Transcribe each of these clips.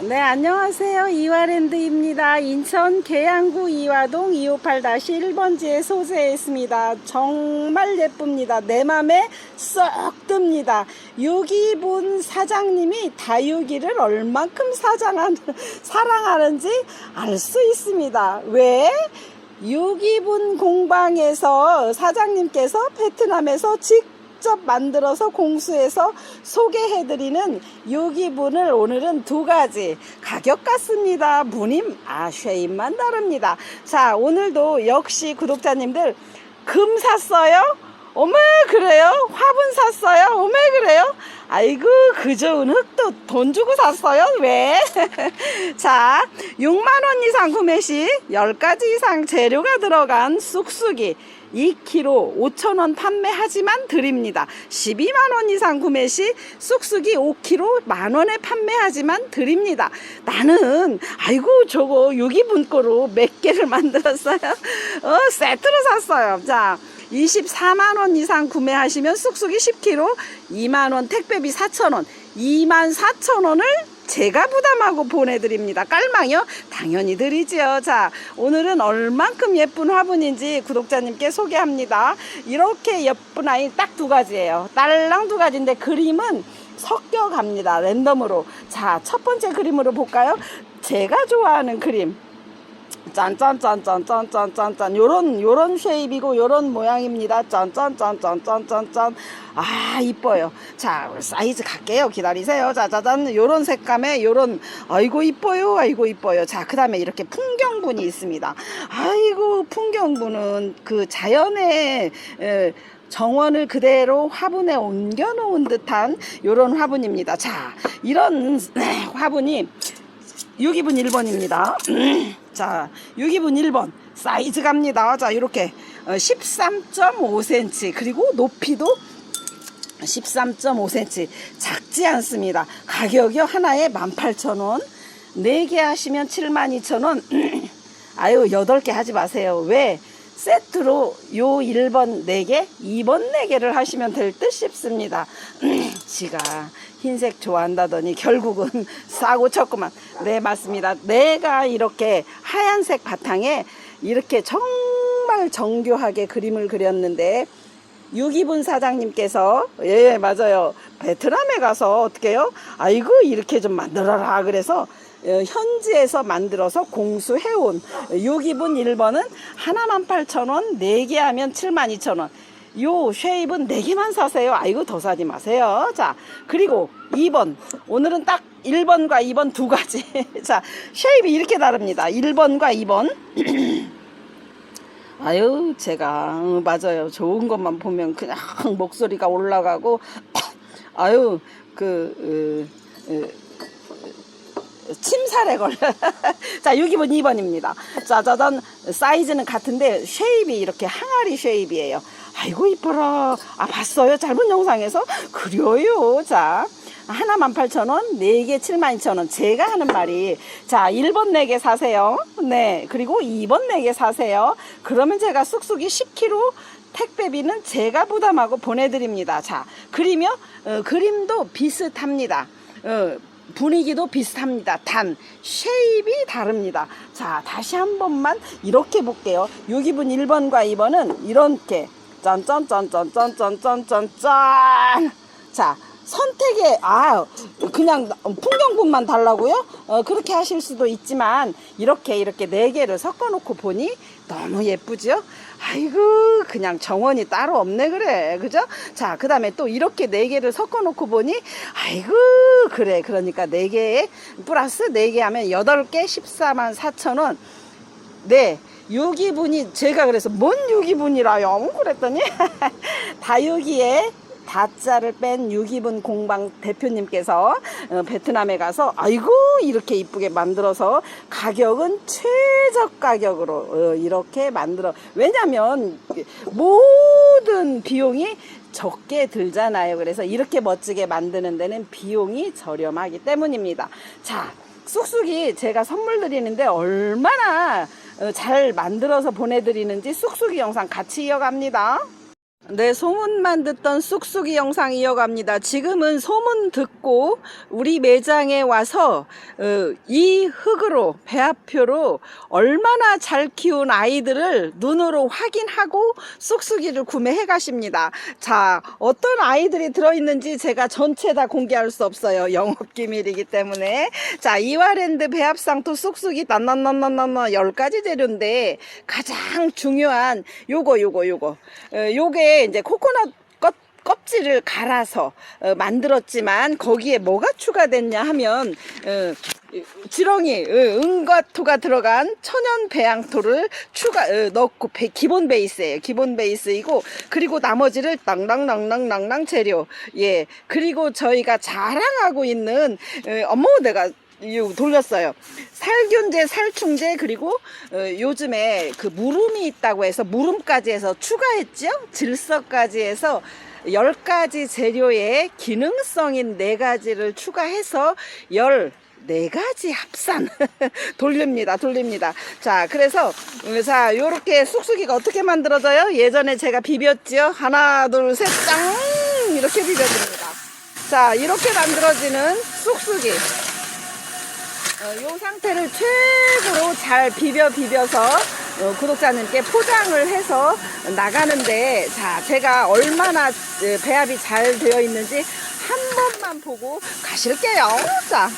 네, 안녕하세요. 이화랜드입니다. 인천 계양구 이화동 258-1번지에 소재했습니다. 정말 예쁩니다. 내 맘에 쏙 듭니다. 유기분 사장님이 다육이를 얼만큼 사장한, 사랑하는지 알 수 있습니다. 왜? 유기분 공방에서 사장님께서 베트남에서 직접 직접 만들어서 공수해서 소개해드리는 유기분을 오늘은 두 가지 가격 같습니다. 무늬 아 쉐입만 다릅니다. 자 오늘도 역시 구독자님들 금 샀어요? 어메 그래요? 화분 샀어요? 어메 그래요? 아이고 그 좋은 흙도 돈 주고 샀어요? 왜? 자 6만원 이상 구매 시 10가지 이상 재료가 들어간 쑥쑥이 2kg 5,000원 판매하지만 드립니다. 12만원 이상 구매 시 쑥쑥이 5kg 만원에 판매하지만 드립니다. 나는 아이고 저거 유기분 거로 몇 개를 만들었어요. 어 세트로 샀어요. 자 24만원 이상 구매하시면 쑥쑥이 10kg 2만원 택배비 4,000원 2만 4천원을 제가 부담하고 보내드립니다. 깔망이요? 당연히 드리지요. 자, 오늘은 얼만큼 예쁜 화분인지 구독자님께 소개합니다. 이렇게 예쁜 아이 딱 두 가지예요. 딸랑 두 가지인데 그림은 섞여 갑니다. 랜덤으로. 자, 첫 번째 그림으로 볼까요? 제가 좋아하는 그림. 짠짠짠짠짠짠짠짠. 요런 요런 쉐입이고 요런 모양입니다. 짠짠짠짠짠짠짠 아 이뻐요. 자 사이즈 갈게요. 기다리세요. 자자잔 요런 색감에 요런 아이고 이뻐요. 아이고 이뻐요. 자 그 다음에 이렇게 풍경분이 있습니다. 아이고 풍경분은 그 자연의 에, 정원을 그대로 화분에 옮겨 놓은 듯한 요런 화분입니다. 자 이런 화분이 6기분 1번입니다. 자, 6기분 1번 사이즈 갑니다. 자, 이렇게 13.5cm 그리고 높이도 13.5cm 작지 않습니다. 가격이 하나에 18,000원. 4개 하시면 72,000원. 아유, 8개 하지 마세요. 왜? 세트로 요 1번 4개, 2번 4개를 하시면 될 듯 싶습니다. 지가 흰색 좋아한다더니 결국은 싸고 쳤구만. 네, 맞습니다. 내가 이렇게 하얀색 바탕에 이렇게 정말 정교하게 그림을 그렸는데 유기분 사장님께서 예 맞아요 베트남에 가서 어떻게 해요 아이고 이렇게 좀 만들어라 그래서 어, 현지에서 만들어서 공수해온 유기분 1번은 하나만 8천원 4개 하면 7만 2천원 요 쉐입은 4개만 사세요. 아이고 더 사지 마세요. 자 그리고 2번. 오늘은 딱 1번과 2번 두 가지. 자 쉐입이 이렇게 다릅니다. 1번과 2번. 아유 제가 어, 맞아요. 좋은 것만 보면 그냥 목소리가 올라가고 아유 그 어, 어, 침살에 걸려. 자 6기분 2번입니다. 짜자잔 사이즈는 같은데 쉐입이 이렇게 항아리 쉐입이에요 아이고 이뻐라 아 봤어요 짧은 영상에서 그래요 자 하나 18,000원, 4개 72,000원. 제가 하는 말이, 자, 1번 4개 사세요. 네. 그리고 2번 4개 사세요. 그러면 제가 쑥쑥이 10kg 택배비는 제가 부담하고 보내드립니다. 자, 그리며, 어, 그림도 비슷합니다. 어, 분위기도 비슷합니다. 단, 쉐입이 다릅니다. 자, 다시 한 번만 이렇게 볼게요. 여기분 1번과 2번은 이렇게, 짠짠짠짠짠짠짠짠짠. 자, 선택에 아 그냥 풍경분만 달라고요? 어, 그렇게 하실 수도 있지만 이렇게 이렇게 네 개를 섞어 놓고 보니 너무 예쁘죠? 아이고 그냥 정원이 따로 없네 그래 그죠? 자 그 다음에 또 이렇게 네 개를 섞어 놓고 보니 아이고 그래 그러니까 네 개에 플러스 네 개 하면 여덟 개 14만 4천 원 네. 유기분이 제가 그래서 뭔 유기분이라요? 그랬더니 다육이에 다자를 뺀 유기분 공방 대표님께서 어, 베트남에 가서 아이고 이렇게 이쁘게 만들어서 가격은 최저 가격으로 어, 이렇게 만들어. 왜냐면 모든 비용이 적게 들잖아요. 그래서 이렇게 멋지게 만드는 데는 비용이 저렴하기 때문입니다. 자 쑥쑥이 제가 선물 드리는데 얼마나 어, 잘 만들어서 보내드리는지 쑥쑥이 영상 같이 이어갑니다 네, 소문만 듣던 쑥쑥이 영상 이어갑니다. 지금은 소문 듣고 우리 매장에 와서 어, 이 흙으로 배합표로 얼마나 잘 키운 아이들을 눈으로 확인하고 쑥쑥이를 구매해 가십니다. 자, 어떤 아이들이 들어있는지 제가 전체 다 공개할 수 없어요. 영업 기밀이기 때문에. 자, 이와랜드 배합상토 쑥쑥이 난난난난난 10가지 재료인데 가장 중요한 요거 요거 요거 어, 요게 이제 코코넛 껍, 껍질을 갈아서 어, 만들었지만 거기에 뭐가 추가됐냐 하면 어, 이- 지렁이 어, 은과토가 들어간 천연 배양토를 추가 어, 넣고 배- 기본 베이스예요. 기본 베이스이고 그리고 나머지를 낭낭낭낭낭낭 재료. 예. 그리고 저희가 자랑하고 있는 어, 어머 내가 돌렸어요. 살균제, 살충제 그리고 어, 요즘에 그 무름이 있다고 해서 무름까지 해서 추가했죠. 질서까지 해서 10가지 재료의 기능성인 4가지를 추가해서 14가지 합산 돌립니다. 돌립니다. 자, 그래서 음, 자, 요렇게 쑥쑥이가 어떻게 만들어져요? 예전에 제가 비볐죠. 하나, 둘, 셋, 짱! 이렇게 비벼줍니다. 자, 이렇게 만들어지는 쑥쑥이. 어, 이 상태를 최고로 잘 비벼 비벼서 어, 구독자님께 포장을 해서 나가는데 자 제가 얼마나 어, 배합이 잘 되어 있는지 한 번만 보고 가실게요. 자.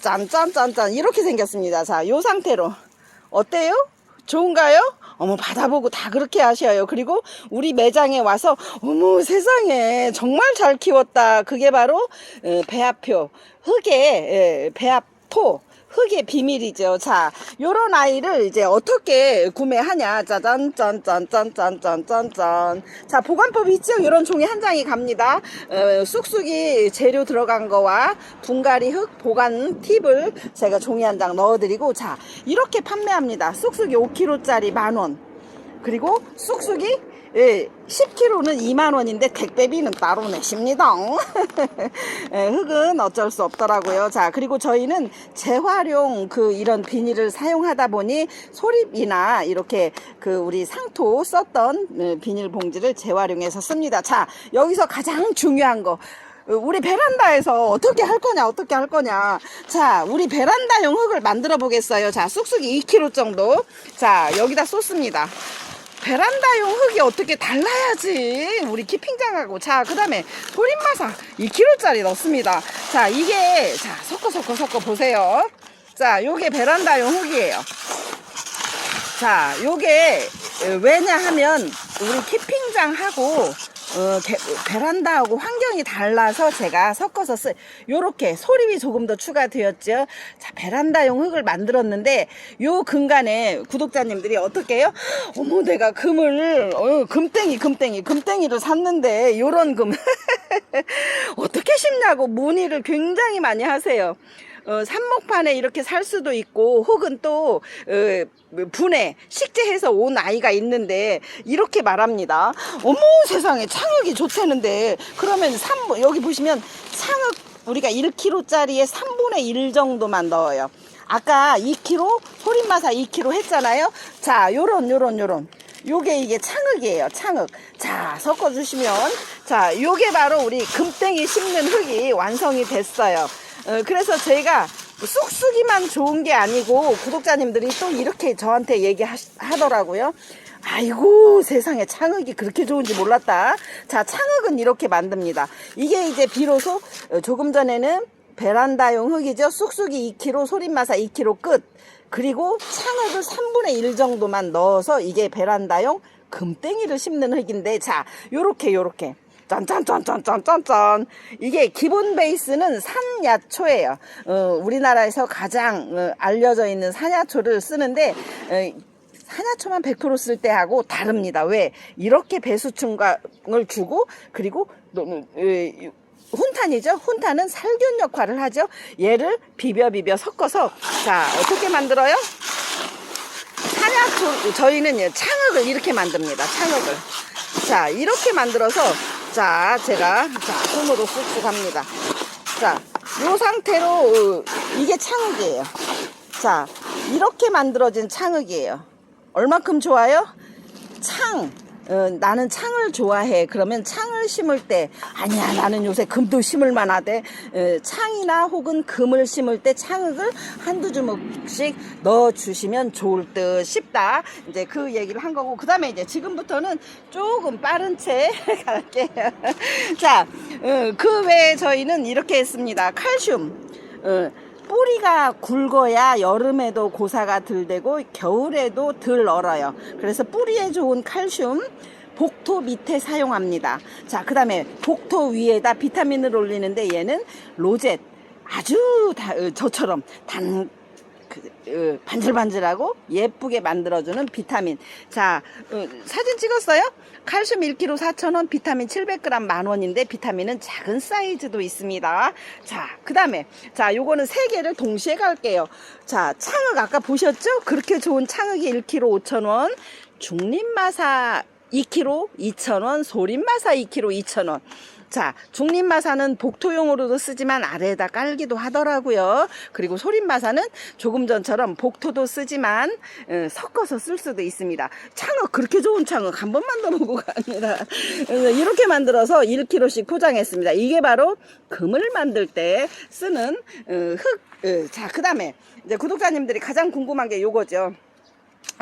짠짠짠짠. 이렇게 생겼습니다. 자이 상태로. 어때요? 좋은가요? 어머 받아보고 다 그렇게 하셔요. 그리고 우리 매장에 와서 어머 세상에 정말 잘 키웠다. 그게 바로 어, 배합표 예, 배합토 흙의 비밀이죠. 자, 요런 아이를 이제 어떻게 구매하냐. 짜잔, 짠, 짠, 짠, 짠, 짠, 짠, 짠. 자, 보관법 있죠? 요런 종이 한 장이 갑니다. 어, 쑥쑥이 재료 들어간 거와 분갈이 흙 보관 팁을 제가 종이 한 장 넣어드리고, 자, 이렇게 판매합니다. 쑥쑥이 5kg짜리 만 원. 그리고 쑥쑥이 예, 10kg는 2만 원인데 택배비는 따로 내십니다. 예, 흙은 어쩔 수 없더라고요. 자, 그리고 저희는 재활용 그 이런 비닐을 사용하다 보니 소립이나 이렇게 그 우리 상토 썼던 예, 비닐 봉지를 재활용해서 씁니다. 자, 여기서 가장 중요한 거. 어, 우리 베란다에서 어떻게 할 거냐, 어떻게 할 거냐. 자, 우리 베란다용 흙을 만들어 보겠어요. 자, 쑥쑥이 2kg 정도. 자, 여기다 쏟습니다. 베란다용 흙이 어떻게 달라야지? 우리 키핑장하고. 자 그 다음에 소림마사 2kg짜리 넣습니다. 자 이게 자 섞어 섞어 섞어 보세요. 자 요게 베란다용 흙이에요. 자 요게 어, 왜냐 하면 우리 키핑장하고 어, 게- 베란다하고 환경이 달라서 제가 섞어서 쓰 요렇게 소립이 조금 더 추가되었죠. 자 베란다용 흙을 만들었는데 요 근간에 구독자님들이 어떻게 해요? 어머 내가 금을 어, 금땡이 금땡이 금땡이를 샀는데 요런 금. 어떻게 심냐고 문의를 굉장히 많이 하세요 어, 삽목판에 이렇게 살 수도 있고 혹은 또 어, 분해 식재해서 온 아이가 있는데 이렇게 말합니다. 어머 세상에 창흙이 좋다는데 그러면 3 여기 보시면 창흙 우리가 1kg짜리에 3분의 1 정도만 넣어요. 아까 2kg 소림마사 2kg 했잖아요. 자 요런 요런 요런 요게 이게 창흙이에요 창흙 자 섞어 주시면 자 요게 바로 우리 금땡이 심는 흙이 완성이 됐어요 어, 그래서 저희가 쑥쑥이만 좋은 게 아니고 구독자님들이 또 이렇게 저한테 얘기하더라고요. 아이고 세상에 창흙이 그렇게 좋은지 몰랐다. 자 창흙은 이렇게 만듭니다. 이게 이제 비로소 어, 조금 전에는 베란다용 흙이죠. 쑥쑥이 2kg 소림마사 2kg 끝. 그리고 창흙을 3분의 1 정도만 넣어서 이게 베란다용 금땡이를 심는 흙인데 자 요렇게 요렇게 짠짠짠짠짠짠짠 이게 기본 베이스는 산야초예요 어, 우리나라에서 가장 어, 알려져 있는 산야초를 쓰는데 어, 산야초만 100%쓸 때하고 다릅니다 왜 이렇게 배수충을 주고 그리고 훈탄이죠. 훈탄은 살균 역할을 하죠. 얘를 비벼 비벼 섞어서 자 어떻게 만들어요? 산약초 저희는 예, 창흙을 이렇게 만듭니다. 창흙을 자 이렇게 만들어서 자 제가 자 손으로 쑥쑥 합니다. 자요 상태로 어, 이게 창흙이에요. 자 이렇게 만들어진 창흙이에요. 얼만큼 좋아요? 창 어, 나는 창을 좋아해. 그러면 창을 심을 때 아니야 나는 요새 금도 심을 만하대. 어, 창이나 혹은 금을 심을 때 창흙을 한두 주먹씩 넣어 주시면 좋을 듯 싶다. 이제 그 얘기를 한 거고 그다음에 이제 지금부터는 조금 빠른 채 갈게요. 자, 어, 그 외에 저희는 이렇게 했습니다. 칼슘. 어, 뿌리가 굵어야 여름에도 고사가 덜 되고 겨울에도 덜 얼어요. 그래서 뿌리에 좋은 칼슘 복토 밑에 사용합니다. 자, 그 다음에 복토 위에다 비타민을 올리는데 얘는 로젯 아주 다, 어, 저처럼 단 그, 어, 반질반질하고 예쁘게 만들어주는 비타민. 자, 어, 사진 찍었어요? 칼슘 1kg 4,000원, 비타민 700g 만원인데 비타민은 작은 사이즈도 있습니다. 자, 그 다음에, 자, 요거는 세 개를 동시에 갈게요. 자, 창흑 아까 보셨죠? 그렇게 좋은 창흑이 1kg 5,000원, 중립마사 2kg 2,000원, 소림마사 2kg 2,000원. 자, 중립마사는 복토용으로도 쓰지만 아래에다 깔기도 하더라고요. 그리고 소림마사는 조금 전처럼 복토도 쓰지만 어, 섞어서 쓸 수도 있습니다. 창흑 그렇게 좋은 창흑 한번 만들어보고 갑니다. 어, 이렇게 만들어서 1kg씩 포장했습니다. 이게 바로 금을 만들 때 쓰는 어, 흙. 어, 자, 그 다음에 이제 구독자님들이 가장 궁금한 게 요거죠.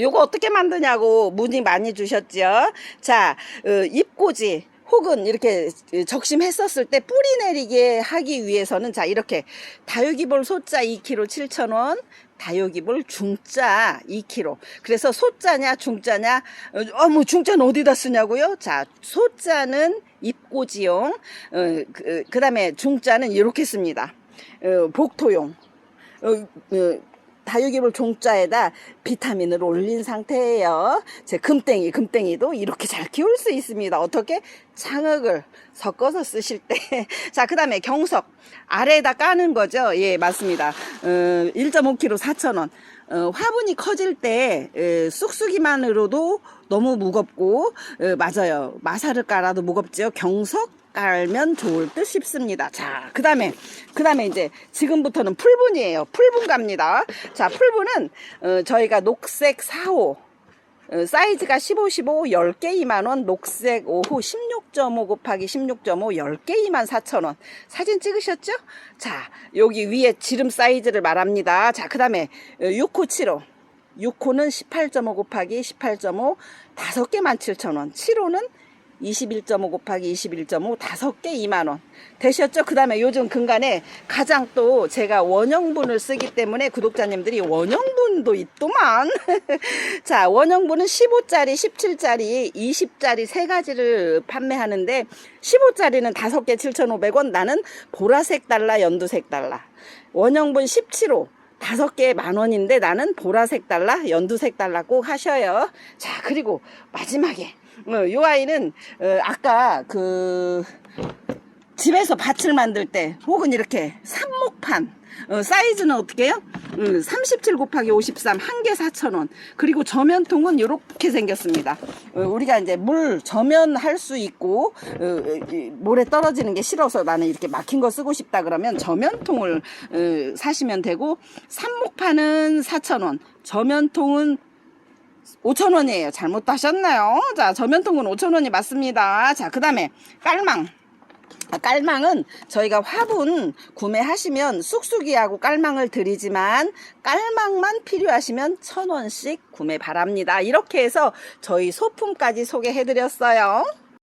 요거 어떻게 만드냐고 문의 많이 주셨죠. 자, 어, 잎꽂이 혹은 이렇게 적심했었을 때 뿌리 내리게 하기 위해서는 자 이렇게 다육이볼 소자 2kg 7,000원 다육이볼 중자 2kg 그래서 소자냐 중자냐 어뭐 중자는 어디다 쓰냐고요? 자 소자는 잎꽂이용 어, 그, 그 다음에 중자는 이렇게 씁니다. 어, 복토용. 어, 어, 다육이볼 종자에다 비타민을 올린 상태예요. 제 금땡이, 금땡이도 이렇게 잘 키울 수 있습니다. 어떻게? 창흙을 섞어서 쓰실 때. 자, 그 다음에 경석. 아래에다 까는 거죠. 예, 맞습니다. 어, 1.5kg 4,000원. 어, 화분이 커질 때 에, 쑥쑥이만으로도 너무 무겁고 에, 맞아요 마사를 깔아도 무겁죠 경석 깔면 좋을 듯 싶습니다 자 그 다음에 그 다음에 이제 지금부터는 풀분이에요 풀분 갑니다 자 풀분은 어, 저희가 녹색 4호 어, 사이즈가 15, 15, 10개 2만원, 녹색 5호 16.5 곱하기 16.5, 10개 2만 4천원. 사진 찍으셨죠? 자, 여기 위에 지름 사이즈를 말합니다. 자, 그 다음에 6호 7호. 6호는 18.5 곱하기 18.5, 5개만 7천원. 7호는 21.5 곱하기 21.5 다섯 개 2만 원 되셨죠? 그 다음에 요즘 근간에 가장 또 제가 원형분을 쓰기 때문에 구독자님들이 원형분도 있더만 자 원형분은 15짜리 17짜리 20짜리 세 가지를 판매하는데 15짜리는 다섯 개 7,500원 나는 보라색 달러 연두색 달러 원형분 17호 다섯 개에 만 원인데 나는 보라색 달러, 연두색 달러 꼭 하셔요. 자, 그리고 마지막에 어, 요 아이는 어, 아까 그 집에서 밭을 만들 때 혹은 이렇게 삽목판 어, 사이즈는 어떻게 해요? 음, 37 곱하기 53 한 개 4,000원 그리고 저면통은 이렇게 생겼습니다 어, 우리가 이제 물 저면할 수 있고 어, 이, 물에 떨어지는 게 싫어서 나는 이렇게 막힌 거 쓰고 싶다 그러면 저면통을 어, 사시면 되고 삽목판은 4,000원 저면통은 5,000원이에요. 잘못 하셨나요? 자, 저면통은 5,000원이 맞습니다. 자, 그 다음에 깔망. 아, 깔망은 저희가 화분 구매하시면 쑥쑥이하고 깔망을 드리지만 깔망만 필요하시면 천 원씩 구매 바랍니다. 이렇게 해서 저희 소품까지 소개해드렸어요.